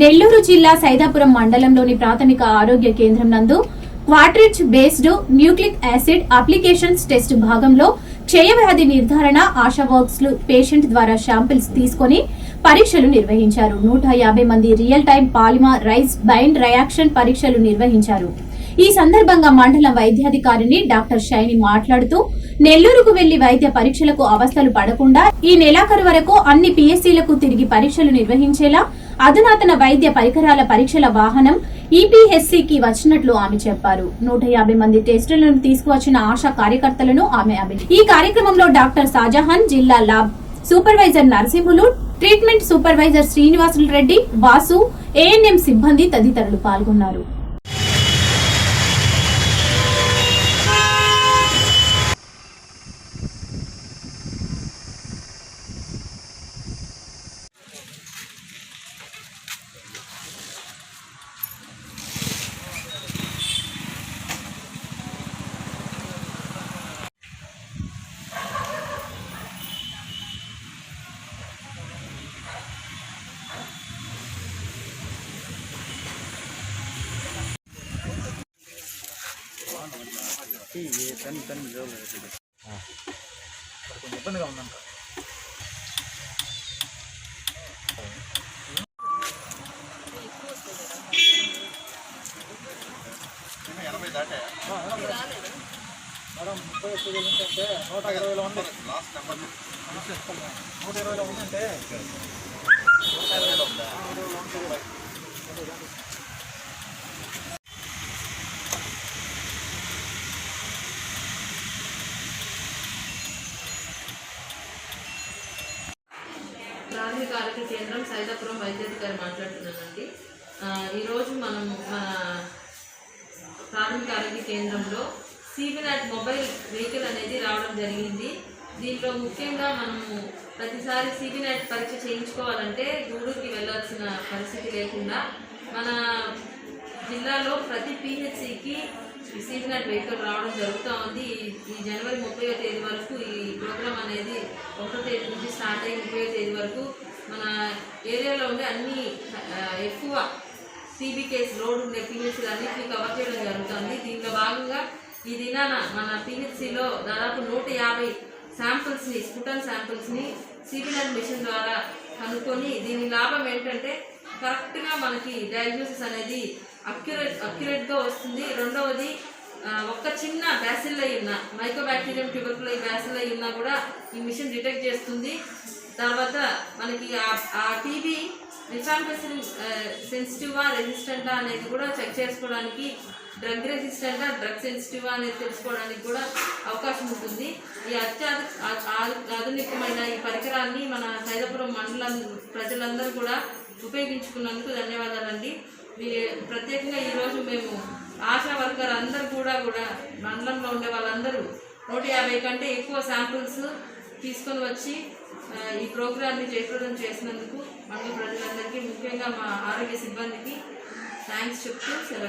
నెల్లూరు జిల్లా సైదాపురం మండలంలోని ప్రాథమిక ఆరోగ్య కేంద్రం నందు cartridge based nucleic acid applications test భాగంలో క్షయవ్యాధి నిర్ధారణ ఆశా వర్క్స్ పేషెంట్ ద్వారా శాంపిల్స్ తీసుకొని పరీక్షలు నిర్వహించారు. నూట యాభై మంది real time polymerase bind reaction పరీక్షలు నిర్వహించారు. ఈ సందర్భంగా మండల వైద్యాధికారిని డాక్టర్ షైని మాట్లాడుతూ నెల్లూరుకు వెళ్ళి వైద్య పరీక్షలకు అవస్థలు పడకుండా ఈ నెలాఖరు వరకు అన్ని పిఎస్సీలకు తిరిగి పరీక్షలు నిర్వహించేలా అధునాతన వైద్య పరికరాల పరీక్షల వాహనం ఈపీఎస్సీకి వచ్చినట్లు ఆమె చెప్పారు. నూట యాభై మంది టెస్టులను తీసుకువచ్చిన ఆశా కార్యకర్తలను ఆమె ఈ కార్యక్రమంలో డాక్టర్ షాజహాన్ జిల్లా lab supervisor Narasimhulu treatment supervisor Srinivasulu Reddy Vasu ANM సిబ్బంది తదితరులు పాల్గొన్నారు. కొంచెం ఇబ్బందిగా ఉందంట. మేడం ముప్పై ఒక్క వేలు ఉంటే నూట ఇరవైలో ఉంది. నూట ఇరవైలో ఉందంటే ప్రాథమిక ఆరోగ్య కేంద్రం సైదాపురం వైద్యాధికారి మాట్లాడుతున్నానండి ఈరోజు మనం మన ప్రాథమిక ఆరోగ్య కేంద్రంలో సిబినాట్ మొబైల్ వెహికల్ అనేది రావడం జరిగింది. దీంట్లో ముఖ్యంగా మనము ప్రతిసారి సిబినాట్ పరీక్ష చేయించుకోవాలంటే గూడూరుకి వెళ్ళాల్సిన పరిస్థితి లేకుండా మన జిల్లాలో ప్రతి పిహెచ్సికి సీజనల్ వెహికల్ రావడం జరుగుతూ ఉంది. ఈ- ఈ జనవరి ముప్పై తేదీ వరకు ఈ ప్రోగ్రామ్ అనేది ఒకటో తేదీ నుంచి స్టార్ట్ అయ్యి ముప్పై తేదీ వరకు మన ఏరియాలో ఉండే అన్ని ఎక్కువ టీబీ కేసు రోడ్ ఉండే పిహెచ్సీలు అన్నింటినీ కవర్ చేయడం జరుగుతుంది. దీనిలో భాగంగా ఈ దినాన మన పిహెచ్సిలో దాదాపు నూట యాభై శాంపుల్స్ని స్పుటన్ శాంపుల్స్ని సిబినల్ మిషన్ ద్వారా కనుక్కొని దీని లాభం ఏంటంటే కరెక్ట్గా మనకి డయాగ్నోసిస్ అనేది అక్యురేట్ అక్యురేట్గా వస్తుంది. రెండవది ఒక్క చిన్న బ్యాసిల్ అయి ఉన్న మైకోబాక్టీరియం ట్యూబర్కులై బ్యాసిల్ అయి ఉన్నా కూడా ఈ మిషన్ డిటెక్ట్ చేస్తుంది. తర్వాత మనకి ఆ- టీవీ టీబీ రిఫాంపెసిన్ సెన్సిటివా రెసిస్టెంటా అనేది కూడా చెక్ చేసుకోవడానికి డ్రగ్ రెసిస్టెంటా డ్రగ్ సెన్సిటివా అనేది తెలుసుకోవడానికి కూడా అవకాశం ఉంటుంది. ఈ అత్యాధు ఆధునికమైన ఈ పరికరాన్ని మన సైదాపురం మండలం ప్రజలందరూ కూడా ఉపయోగించుకున్నందుకు ధన్యవాదాలండి. మీ- ప్రత్యేకంగా ఈరోజు మేము ఆశా వర్కర్ అందరూ కూడా కూడా మండలంలో ఉండే వాళ్ళందరూ నూట యాభై కంటే ఎక్కువ శాంపుల్స్ తీసుకొని వచ్చి ఈ ప్రోగ్రామ్ని జయప్రదం చేసినందుకు మండల ప్రజలందరికీ ముఖ్యంగా మా ఆరోగ్య సిబ్బందికి థ్యాంక్స్ చెప్తూ సెలవు